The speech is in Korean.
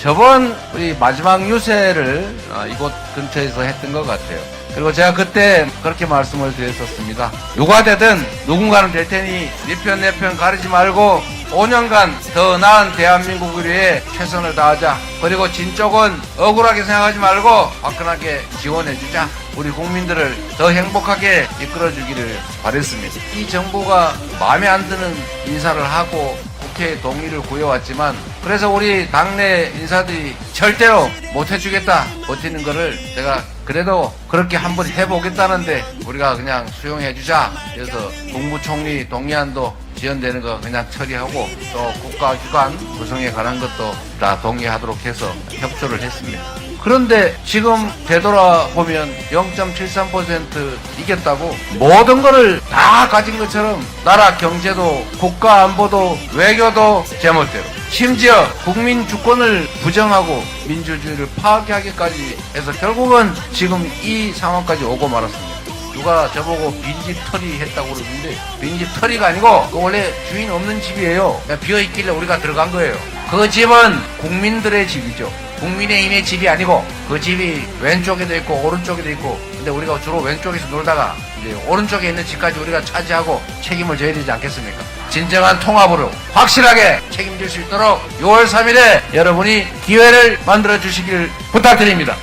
저번 우리 마지막 유세를 어, 이곳 근처에서 했던 것 같아요. 그리고 제가 그때 그렇게 말씀을 드렸었습니다. 누가 되든 누군가는 될 테니 네편내편 가리지 말고 5년간 더 나은 대한민국을 위해 최선을 다하자. 그리고 진쪽은 억울하게 생각하지 말고 화끈하게 지원해주자. 우리 국민들을 더 행복하게 이끌어주기를 바랬습니다. 이 정부가 마음에 안 드는 인사를 하고 국회의 동의를 구해왔지만 그래서 우리 당내 인사들이 절대로 못 해주겠다 버티는 거를 제가 그래도 그렇게 한번 해보겠다는데 우리가 그냥 수용해주자 그래서 국무총리 동의안도 지연되는 거 그냥 처리하고 또 국가기관 구성에 관한 것도 다 동의하도록 해서 협조를 했습니다. 그런데 지금 되돌아보면 0.73% 이겼다고 모든 거를 다 가진 것처럼 나라 경제도 국가 안보도 외교도 제멋대로 심지어 국민 주권을 부정하고 민주주의를 파괴하기까지 해서 결국은 지금 이 상황까지 오고 말았습니다. 누가 저보고 빈집 털이 했다고 그러는데 빈집 털이가 아니고 그 원래 주인 없는 집이에요. 그냥 비어 있길래 우리가 들어간 거예요. 그 집은 국민들의 집이죠. 국민의힘의 집이 아니고 그 집이 왼쪽에도 있고 오른쪽에도 있고 근데 우리가 주로 왼쪽에서 놀다가 이제 오른쪽에 있는 집까지 우리가 차지하고 책임을 져야 되지 않겠습니까? 진정한 통합으로 확실하게 책임질 수 있도록 6월 3일에 여러분이 기회를 만들어 주시길 부탁드립니다.